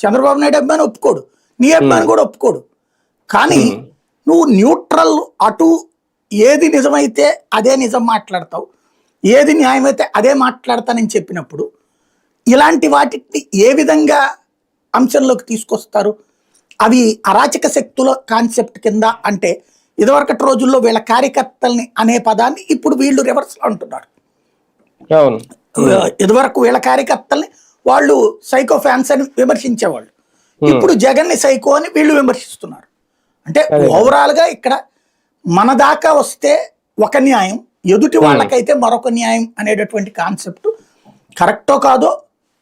చంద్రబాబు నాయుడు అభిమాని ఒప్పుకోడు. నీ అభిమాని కూడా ఒప్పుకోడు. కానీ నువ్వు న్యూట్రల్ అటు ఏది నిజమైతే అదే నిజం మాట్లాడతావు. ఏది న్యాయమైతే అదే మాట్లాడతానని చెప్పినప్పుడు ఇలాంటి వాటిని ఏ విధంగా అంశంలోకి తీసుకొస్తారు? అవి అరాచక శక్తుల కాన్సెప్ట్ కింద అంటే ఇదివరకటి రోజుల్లో వీళ్ళ కార్యకర్తల్ని అనే పదాన్ని ఇప్పుడు వీళ్ళు రివర్స్ అంటున్నారు. ఇదివరకు వీళ్ళ కార్యకర్తల్ని వాళ్ళు సైకో ఫ్యాన్స్ అని విమర్శించేవాళ్ళు. ఇప్పుడు జగన్ని సైకో అని వీళ్ళు విమర్శిస్తున్నారు. అంటే ఓవరాల్గా ఇక్కడ మన దాకా వస్తే ఒక న్యాయం ఎదుటి వాళ్ళకైతే మరొక న్యాయం అనేటటువంటి కాన్సెప్ట్ కరెక్టో కాదో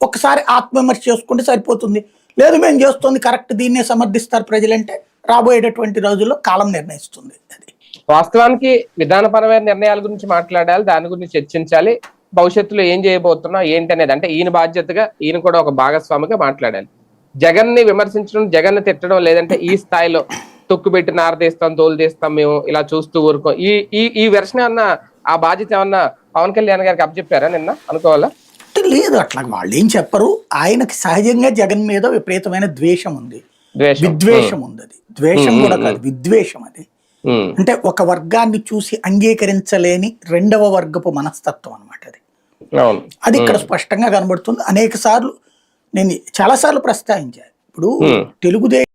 ఒకసారి ఆత్మవిమర్శ చేసుకుంటే సరిపోతుంది. లేదు మేము చేస్తుంది కరెక్ట్ దీన్నే సమర్థిస్తారు ప్రజలంటే రాబోయేటటువంటి రోజుల్లో కాలం నిర్ణయిస్తుంది అది. వాస్తవానికి విధానపరమైన నిర్ణయాల గురించి మాట్లాడాలి దాని గురించి చర్చించాలి. భవిష్యత్తులో ఏం చేయబోతున్నా ఏంటి అనేది అంటే ఈయన బాధ్యతగా ఈయన కూడా ఒక భాగస్వామిగా మాట్లాడాలి. జగన్ని విమర్శించడం జగన్ని తిట్టడం లేదంటే ఈ స్థాయిలో తొక్కు పెట్టి నారదీస్తాం తోలు తీస్తాం మేము ఇలా చూస్తూ ఊరుకో. ఈ ఈ ఈ వెర్షన్ ఏమన్నా ఆ బాధ్యత ఏమన్నా పవన్ కళ్యాణ్ గారికి అప్పచెప్పారా నిన్న? అనుకోవాలా? లేదు అట్లా వాళ్ళు ఏం చెప్పరు. ఆయనకి సహజంగా జగన్ మీద విపరీతమైన ద్వేషం ఉంది. ద్వేషం. విద్వేషం ఉంది అది. ద్వేషం కూడా కాదు విద్వేషం అది. అంటే ఒక వర్గాన్ని చూసి అంగీకరించలేని రెండవ వర్గపు మనస్తత్వం అన్నమాట అది. అది ఇక్కడ స్పష్టంగా కనబడుతుంది. అనేక సార్లు నేను చాలా సార్లు ప్రస్తావించాను ఇప్పుడు. తెలుగుదేశం